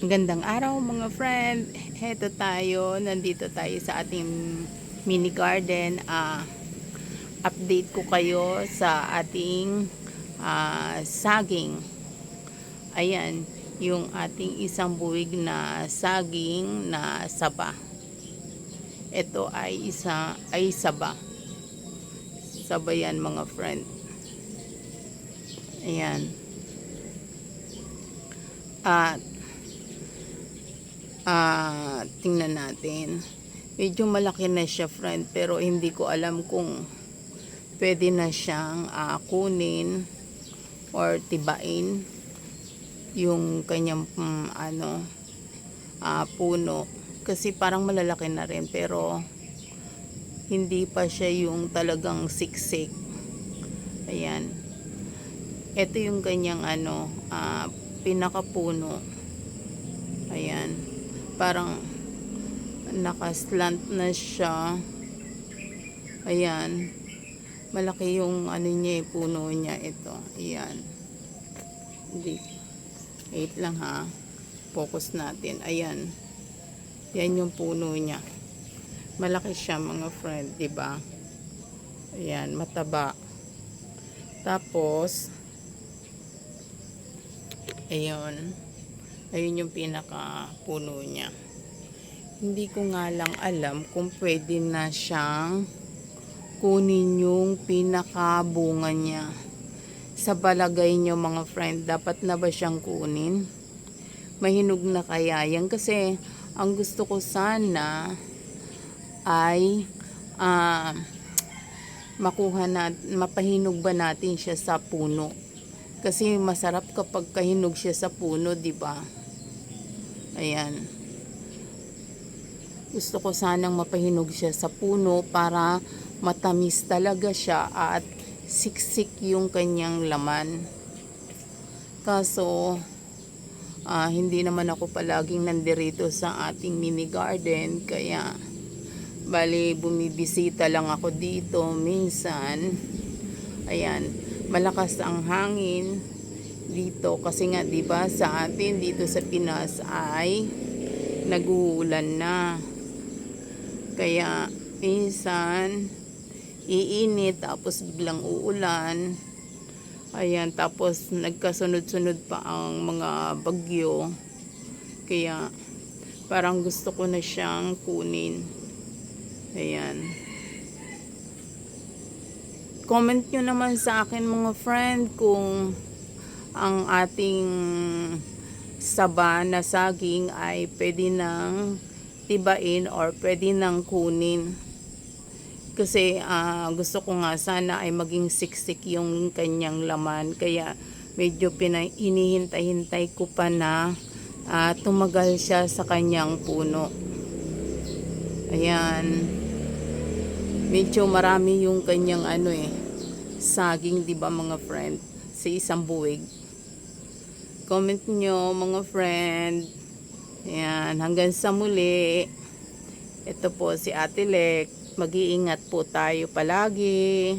Gandang araw mga friend. Heto tayo, nandito tayo sa ating mini garden. Ah, update ko kayo sa ating ah, saging. Ayan, yung ating isang buwig na saging na saba. Ito ay isa ay saba. Saba yan mga friend. Ayan. At Ah, tingnan natin. Medyo malaki na siya, friend, pero hindi ko alam kung pwede na siyang ah, kunin or tibain yung kanyang mm, ano ah, puno kasi parang malalaki na rin pero hindi pa siya yung talagang siksik. Ayan. Ito yung kanyang ano ah, pinakapuno. Ayan parang nakaslant na siya. Ayan. Malaki yung ano niya eh, puno niya ito. Ayan. Hindi. Wait lang ha. Focus natin. Ayan. Yan yung puno niya. Malaki siya mga friend di ba? Ayan mataba. Tapos ayun ayun yung pinaka puno niya. Hindi ko nga lang alam kung pwede na siyang kunin yung pinaka bunga niya. Sa balagay nyo mga friend dapat na ba siyang kunin? Mahinog na kaya yan? Kasi ang gusto ko sana ay ah, makuha na mapahinog ba natin siya sa puno? Kasi masarap kapag kahinog siya sa puno di ba Ayan. Gusto ko sanang mapahinog siya sa puno para matamis talaga siya at siksik yung kanyang laman. Kaso, ah, hindi naman ako palaging nandirito sa ating mini garden kaya bali bumibisita lang ako dito minsan. Ayan, malakas ang hangin dito kasi nga 'di ba sa atin dito sa Pinas ay naguulan na. Kaya minsan iinit tapos biglang uulan. Ayan, tapos nagkasunod-sunod pa ang mga bagyo. Kaya parang gusto ko na siyang kunin. Ayan. Comment nyo naman sa akin mga friend kung ang ating saba na saging ay pwede nang tibain or pwede nang kunin. Kasi ah, gusto ko nga sana ay maging siksik yung kanyang laman. Kaya medyo pina- hinihintay-hintay ko pa na ah, tumagal siya sa kanyang puno. Ayan. Medyo marami yung kanyang ano eh, saging, di ba mga friend? Sa isang buwig. Comment nyo mga friend. Ayan, hanggang sa muli. Ito po si Ate Lek. Mag-iingat po tayo palagi.